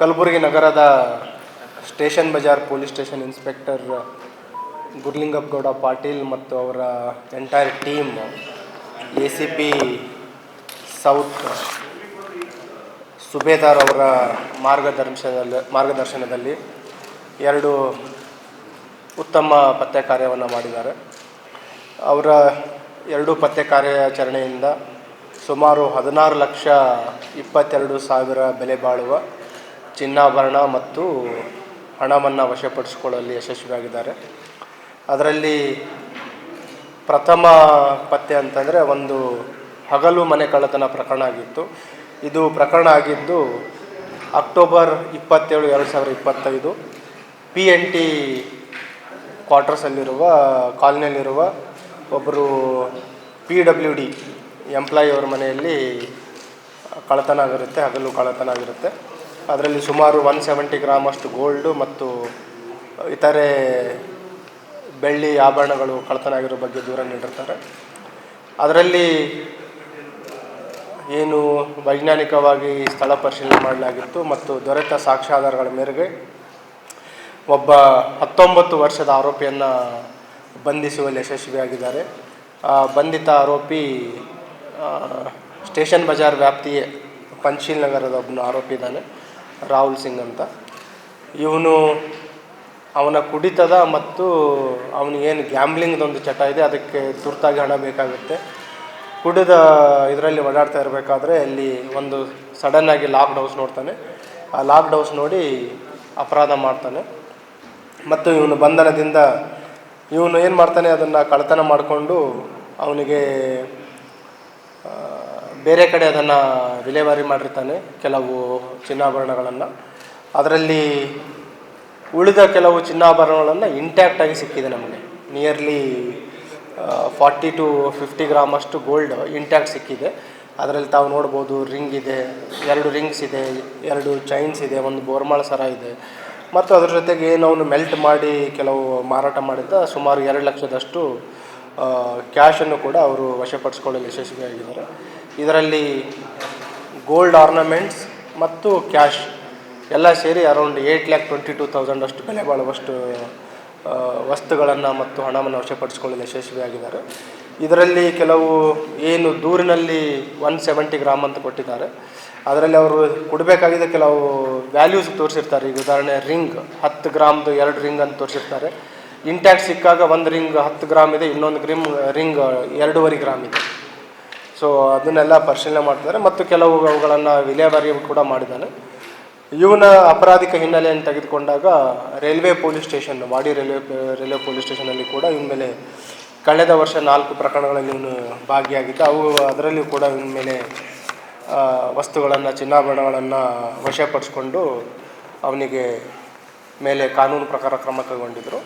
ಕಲಬುರಗಿ ನಗರದ station Bazar police station inspector Gurlingappagouda Patil ಮತ್ತು ಅವರ entire team A C P south Subedar ಅವರ ಮಾರ್ಗದರ್ಶನದಲ್ಲಿ ಮಾರ್ಗದರ್ಶನದಲ್ಲಿ ಎರಡು ಉತ್ತಮ ಪತ್ತೆ ಕಾರ್ಯವನ್ನು ಮಾಡಿದ್ದಾರೆ. ಅವರ ಎರಡು ಪತ್ತೆ ಕಾರ್ಯಾಚರಣೆಯಿಂದ ಸುಮಾರು ಹದಿನಾರು ಲಕ್ಷ ಇಪ್ಪತ್ತೆರಡು ಸಾವಿರ ಬೆಲೆ ಬಾಳುವ ಚಿನ್ನಾಭರಣ ಮತ್ತು ಹಣವನ್ನು ವಶಪಡಿಸಿಕೊಳ್ಳಲು ಯಶಸ್ವಿಯಾಗಿದ್ದಾರೆ. ಅದರಲ್ಲಿ ಪ್ರಥಮ ಪತ್ತೆ ಅಂತಂದರೆ ಒಂದು ಹಗಲು ಮನೆ ಕಳ್ಳತನ ಪ್ರಕರಣ ಆಗಿತ್ತು. ಇದು ಪ್ರಕರಣ ಆಗಿದ್ದು ಅಕ್ಟೋಬರ್ ಇಪ್ಪತ್ತೇಳು ಎರಡು ಸಾವಿರದ ಇಪ್ಪತ್ತೈದು ಪಿ ಎನ್ ಟಿ ಕ್ವಾರ್ಟರ್ಸಲ್ಲಿರುವ, ಕಾಲನಿಯಲ್ಲಿರುವ ಒಬ್ಬರು ಪಿ ಡಬ್ಲ್ಯೂ ಡಿ ಎಂಪ್ಲಾಯಿ ಅವ್ರ ಮನೆಯಲ್ಲಿ ಕಳ್ಳತನ ಆಗಿರುತ್ತೆ, ಹಗಲು ಕಳ್ಳತನ ಆಗಿರುತ್ತೆ. ಅದರಲ್ಲಿ ಸುಮಾರು ಒನ್ ಸೆವೆಂಟಿ ಗ್ರಾಮ್ ಅಷ್ಟು ಗೋಲ್ಡು ಮತ್ತು ಇತರೆ ಬೆಳ್ಳಿ ಆಭರಣಗಳು ಕಳ್ಳತನ ಆಗಿರೋ ಬಗ್ಗೆ ದೂರ ನೀಡಿರ್ತಾರೆ. ಅದರಲ್ಲಿ ಏನು ವೈಜ್ಞಾನಿಕವಾಗಿ ಸ್ಥಳ ಪರಿಶೀಲನೆ ಮಾಡಲಾಗಿತ್ತು ಮತ್ತು ದೊರೆತ ಸಾಕ್ಷ್ಯಾಧಾರಗಳ ಮೇರೆಗೆ ಒಬ್ಬ ಹತ್ತೊಂಬತ್ತು ವರ್ಷದ ಆರೋಪಿಯನ್ನು ಬಂಧಿಸುವಲ್ಲಿ ಯಶಸ್ವಿಯಾಗಿದ್ದಾರೆ. ಆ ಬಂಧಿತ ಆರೋಪಿ ಸ್ಟೇಷನ್ ಬಜಾರ್ ವ್ಯಾಪ್ತಿಯ ಪಂಚೀಲ್ ನಗರದ ಒಬ್ಬನು ಆರೋಪಿ ಇದ್ದಾನೆ ರಾಹುಲ್ ಸಿಂಗ್ ಅಂತ. ಇವನು ಅವನ ಕುಡಿತದ ಮತ್ತು ಅವನಿಗೇನು ಗ್ಯಾಮ್ಲಿಂಗ್ದೊಂದು ಚಟ ಇದೆ, ಅದಕ್ಕೆ ತುರ್ತಾಗಿ ಹಣ ಬೇಕಾಗುತ್ತೆ. ಕುಡಿದ ಇದರಲ್ಲಿ ಓಡಾಡ್ತಾ ಇರಬೇಕಾದ್ರೆ ಅಲ್ಲಿ ಒಂದು ಸಡನ್ನಾಗಿ ಲಾಕ್ಡ್ ಹೌಸ್ ನೋಡ್ತಾನೆ. ಆ ಲಾಕ್ಡ್ ಹೌಸ್ ನೋಡಿ ಅಪರಾಧ ಮಾಡ್ತಾನೆ. ಮತ್ತು ಇವನು ಬಂಧನದಿಂದ ಇವನು ಏನು ಮಾಡ್ತಾನೆ, ಅದನ್ನು ಕಳ್ಳತನ ಮಾಡಿಕೊಂಡು ಅವನಿಗೆ ಬೇರೆ ಕಡೆ ಅದನ್ನು ವಿಲೇವಾರಿ ಮಾಡಿರ್ತಾನೆ ಕೆಲವು ಚಿನ್ನಾಭರಣಗಳನ್ನು. ಅದರಲ್ಲಿ ಉಳಿದ ಕೆಲವು ಚಿನ್ನಾಭರಣಗಳನ್ನು ಇಂಟ್ಯಾಕ್ಟಾಗಿ ಸಿಕ್ಕಿದೆ ನಮಗೆ. Nearly forty to fifty gram ಅಷ್ಟು ಗೋಲ್ಡ್ ಇಂಟ್ಯಾಕ್ಟ್ ಸಿಕ್ಕಿದೆ. ಅದರಲ್ಲಿ ತಾವು ನೋಡ್ಬೋದು ರಿಂಗ್ ಇದೆ, ಎರಡು ರಿಂಗ್ಸ್ ಇದೆ, ಎರಡು ಚೈನ್ಸ್ ಇದೆ, ಒಂದು ಬೋರ್ಮಾಳ ಸರ ಇದೆ. ಮತ್ತು ಅದ್ರ ಜೊತೆಗೆ ಏನು ಅವನು ಮೆಲ್ಟ್ ಮಾಡಿ ಕೆಲವು ಮಾರಾಟ ಮಾಡಿದ್ದ ಸುಮಾರು ಎರಡು ಲಕ್ಷದಷ್ಟು ಕ್ಯಾಶನ್ನು ಕೂಡ ಅವರು ವಶಪಡಿಸ್ಕೊಳ್ಳಲು ಯಶಸ್ವಿಯಾಗಿದ್ದಾರೆ. ಇದರಲ್ಲಿ ಗೋಲ್ಡ್ ಆರ್ನಮೆಂಟ್ಸ್ ಮತ್ತು ಕ್ಯಾಶ್ ಎಲ್ಲ ಸೇರಿ around eight lakh twenty two thousand ಅಷ್ಟು ಬೆಲೆ ಬಾಳುವಷ್ಟು ವಸ್ತುಗಳನ್ನು ಮತ್ತು ಹಣವನ್ನು ವಶಪಡಿಸಿಕೊಳ್ಳಲು ಯಶಸ್ವಿಯಾಗಿದ್ದಾರೆ. ಇದರಲ್ಲಿ ಕೆಲವು ಏನು ದೂರಿನಲ್ಲಿ ಒನ್ ಸೆವೆಂಟಿ ಗ್ರಾಮ್ ಅಂತ ಕೊಟ್ಟಿದ್ದಾರೆ. ಅದರಲ್ಲಿ ಅವರು ಕೊಡಬೇಕಾಗಿದ್ದ ಕೆಲವು ವ್ಯಾಲ್ಯೂಸ್ ತೋರಿಸಿರ್ತಾರೆ. ಈಗ ಉದಾಹರಣೆ ರಿಂಗ್ ಹತ್ತು ಗ್ರಾಮ್ದು ಎರಡು ರಿಂಗ್ ಅಂತ ತೋರಿಸಿರ್ತಾರೆ. ಇಂಟ್ಯಾಕ್ಟ್ ಸಿಕ್ಕಾಗ ಒಂದು ರಿಂಗ್ ಹತ್ತು ಗ್ರಾಮ್ ಇದೆ, ಇನ್ನೊಂದು ಗ್ರಿಮ್ ರಿಂಗ್ ಎರಡೂವರೆ ಗ್ರಾಮ್ ಇದೆ. ಸೊ ಅದನ್ನೆಲ್ಲ ಪರಿಶೀಲನೆ ಮಾಡ್ತಿದ್ದಾರೆ. ಮತ್ತು ಕೆಲವು ಅವುಗಳನ್ನು ವಿಲೇವಾರಿ ಕೂಡ ಮಾಡಿದ್ದಾನೆ. ಇವನ ಅಪರಾಧಿಕ ಹಿನ್ನೆಲೆಯನ್ನು ತೆಗೆದುಕೊಂಡಾಗ railway police station, Wadi railway railway police ಸ್ಟೇಷನಲ್ಲಿ ಕೂಡ ಇವನ ಮೇಲೆ ಕಳೆದ ವರ್ಷ ನಾಲ್ಕು ಪ್ರಕರಣಗಳಲ್ಲಿ ಇವನು ಭಾಗಿಯಾಗಿದ್ದ. ಅವು ಅದರಲ್ಲಿಯೂ ಕೂಡ ಇವನ ಮೇಲೆ ವಸ್ತುಗಳನ್ನು, ಚಿನ್ನಾಭರಣಗಳನ್ನು ವಶಪಡಿಸ್ಕೊಂಡು ಅವನಿಗೆ ಮೇಲೆ ಕಾನೂನು ಪ್ರಕಾರ ಕ್ರಮ ಕೈಗೊಂಡಿದ್ದರು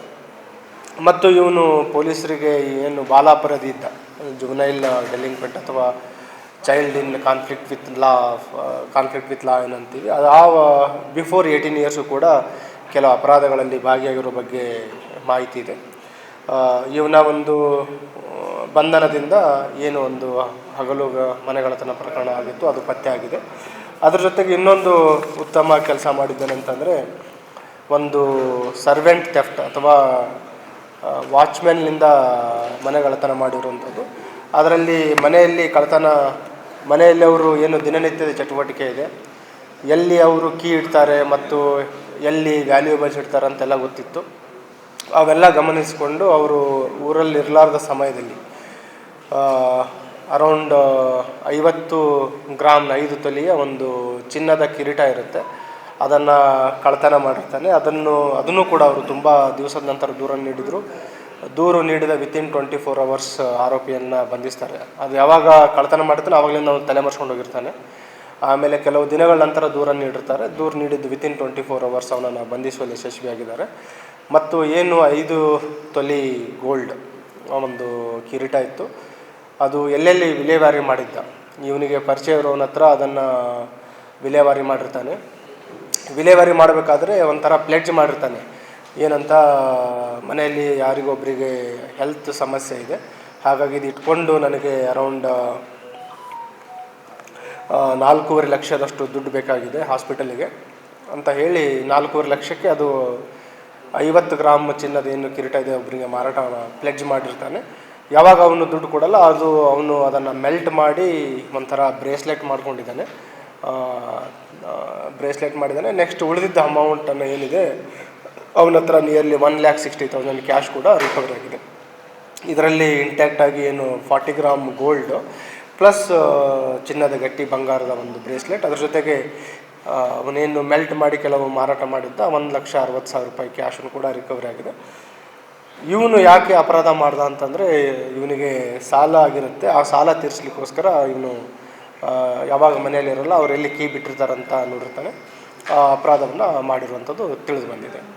ಮತ್ತು ಇವನು ಪೊಲೀಸರಿಗೆ ಏನು ಬಾಲಾಪರಾಧಿ ಇದ್ದ. ಜುವನೈಲ್ ಡೆಲಿಂಕ್ವೆಂಟ್ ಅಥವಾ child in conflict with law conflict with law ಏನಂತೀವಿ. ಅದು ಆ ಬಿಫೋರ್ ಏಯ್ಟೀನ್ ಇಯರ್ಸು ಕೂಡ ಕೆಲವು ಅಪರಾಧಗಳಲ್ಲಿ ಭಾಗಿಯಾಗಿರೋ ಬಗ್ಗೆ ಮಾಹಿತಿ ಇದೆ. ಇವನ ಒಂದು ಬಂಧನದಿಂದ ಏನು ಒಂದು ಹಗಲು ಮನೆಗಳತನ ಪ್ರಕರಣ ಆಗಿತ್ತು, ಅದು ಪತ್ತೆ ಆಗಿದೆ. ಅದ್ರ ಜೊತೆಗೆ ಇನ್ನೊಂದು ಉತ್ತಮ ಕೆಲಸ ಮಾಡಿದ್ದೇನೆಂತಂದರೆ ಒಂದು ಸರ್ವೆಂಟ್ ಥೆಫ್ಟ್ ಅಥವಾ ವಾಚ್ಮ್ಯಾನ್ನಿಂದ ಮನೆಗಳತನ ಮಾಡಿರುವಂಥದ್ದು. ಅದರಲ್ಲಿ ಮನೆಯಲ್ಲಿ ಕಳ್ಳತನ, ಮನೆಯಲ್ಲಿ ಅವರು ಏನು ದಿನನಿತ್ಯದ ಚಟುವಟಿಕೆ ಇದೆ, ಎಲ್ಲಿ ಅವರು ಕೀ ಇಡ್ತಾರೆ ಮತ್ತು ಎಲ್ಲಿ ವ್ಯಾಲ್ಯೂಬಲ್ಸ್ ಇಡ್ತಾರೆ ಅಂತೆಲ್ಲ ಗೊತ್ತಿತ್ತು. ಅವೆಲ್ಲ ಗಮನಿಸಿಕೊಂಡು ಅವರು ಊರಲ್ಲಿ ಇರಲಾರ್ದ ಸಮಯದಲ್ಲಿ ಅರೌಂಡ್ ಐವತ್ತು ಗ್ರಾಮ್ನ ಐದು ತೊಲಿಯ ಒಂದು ಚಿನ್ನದ ಕಿರೀಟ ಇರುತ್ತೆ. ಅದನ್ನು ಕಳ್ತನ ಮಾಡಿರ್ತಾನೆ. ಅದನ್ನು ಅದನ್ನು ಕೂಡ ಅವರು ತುಂಬ ದಿವಸದ ನಂತರ ದೂರನ್ನು ನೀಡಿದರು. ದೂರು ನೀಡಿದ ವಿತಿನ್ ಟ್ವೆಂಟಿ ಫೋರ್ ಅವರ್ಸ್ ಆರೋಪಿಯನ್ನು ಬಂಧಿಸ್ತಾರೆ. ಅದು ಯಾವಾಗ ಕಳ್ತನ ಮಾಡಿರ್ತಾನೆ ಅವಾಗಲಿಂದ ಅವನು ತಲೆ ಮರೆಸ್ಕೊಂಡು ಹೋಗಿರ್ತಾನೆ. ಆಮೇಲೆ ಕೆಲವು ದಿನಗಳ ನಂತರ ದೂರನ್ನು ನೀಡಿರ್ತಾರೆ. ದೂರು ನೀಡಿದ್ದು ವಿತಿನ್ ಟ್ವೆಂಟಿ ಫೋರ್ ಅವರ್ಸ್ ಅವನನ್ನು ಬಂಧಿಸುವಲ್ಲಿ ಯಶಸ್ವಿಯಾಗಿದ್ದಾರೆ. ಮತ್ತು ಏನು ಐದು ತೊಲಿ ಗೋಲ್ಡ್ ಒಂದು ಕಿರೀಟ ಇತ್ತು. ಅದು ಎಲ್ಲೆಲ್ಲಿ ವಿಲೇವಾರಿ ಮಾಡಿದ್ದ? ಇವನಿಗೆ ಪರಿಚಯ ಇರೋನ ಹತ್ರ ಅದನ್ನು ವಿಲೇವಾರಿ ಮಾಡಿರ್ತಾನೆ. ವಿಲೇವಾರಿ ಮಾಡಬೇಕಾದ್ರೆ ಒಂಥರ ಪ್ಲೆಡ್ಜ್ ಮಾಡಿರ್ತಾನೆ. ಏನಂತ, ಮನೆಯಲ್ಲಿ ಯಾರಿಗೊಬ್ಬರಿಗೆ ಹೆಲ್ತ್ ಸಮಸ್ಯೆ ಇದೆ, ಹಾಗಾಗಿ ಇದು ಇಟ್ಕೊಂಡು ನನಗೆ ಅರೌಂಡ್ ನಾಲ್ಕೂವರೆ ಲಕ್ಷದಷ್ಟು ದುಡ್ಡು ಬೇಕಾಗಿದೆ ಹಾಸ್ಪಿಟಲಿಗೆ. ಅಂತ ಹೇಳಿ ನಾಲ್ಕೂವರೆ ಲಕ್ಷಕ್ಕೆ ಅದು ಐವತ್ತು ಗ್ರಾಮ್ ಚಿನ್ನದ ಏನು ಕಿರೀಟ ಇದೆ ಒಬ್ಬರಿಗೆ ಮಾರಾಟ ಪ್ಲೆಡ್ಜ್ ಮಾಡಿರ್ತಾನೆ. ಯಾವಾಗ ಅವನು ದುಡ್ಡು ಕೊಡಲ್ಲ, ಅದು ಅವನು ಅದನ್ನು ಮೆಲ್ಟ್ ಮಾಡಿ ಒಂಥರ ಬ್ರೇಸ್ಲೆಟ್ ಮಾಡ್ಕೊಂಡಿದ್ದಾನೆ. ಬ್ರೇಸ್ಲೆಟ್ ಮಾಡಿದ್ದಾನೆ. ನೆಕ್ಸ್ಟ್ ಉಳಿದಿದ್ದ ಅಮೌಂಟನ್ನು ಏನಿದೆ, ಅವನ ಹತ್ರ nearly one lakh sixty thousand cash ಕೂಡ ರಿಕವರ್ ಆಗಿದೆ. ಇದರಲ್ಲಿ ಇಂಟ್ಯಾಕ್ಟ್ ಆಗಿ ಏನು ಫಾರ್ಟಿ ಗ್ರಾಮ್ ಗೋಲ್ಡು ಪ್ಲಸ್ ಚಿನ್ನದ ಗಟ್ಟಿ ಬಂಗಾರದ ಒಂದು ಬ್ರೇಸ್ಲೆಟ್. ಅದ್ರ ಜೊತೆಗೆ ಅವನೇನು ಮೆಲ್ಟ್ ಮಾಡಿ ಕೆಲವು ಮಾರಾಟ ಮಾಡಿದ್ದ ಒಂದು ಲಕ್ಷ ಅರವತ್ತು ಸಾವಿರ ರೂಪಾಯಿ ಕ್ಯಾಶನ್ನು ಕೂಡ ರಿಕವರಿ ಆಗಿದೆ. ಇವನು ಯಾಕೆ ಅಪರಾಧ ಮಾಡ್ದ ಅಂತಂದರೆ, ಇವನಿಗೆ ಸಾಲ ಆಗಿರುತ್ತೆ. ಆ ಸಾಲ ತೀರಿಸ್ಲಿಕ್ಕೋಸ್ಕರ ಇವನು ಯಾವಾಗ ಮನೆಯಲ್ಲಿರಲ್ಲ ಅವ್ರು ಎಲ್ಲಿ ಕೀ ಬಿಟ್ಟಿರ್ತಾರಂತ ನೋಡಿರ್ತಾನೆ. ಆ ಅಪರಾಧವನ್ನು ಮಾಡಿರುವಂಥದ್ದು ತಿಳಿದು ಬಂದಿದೆ.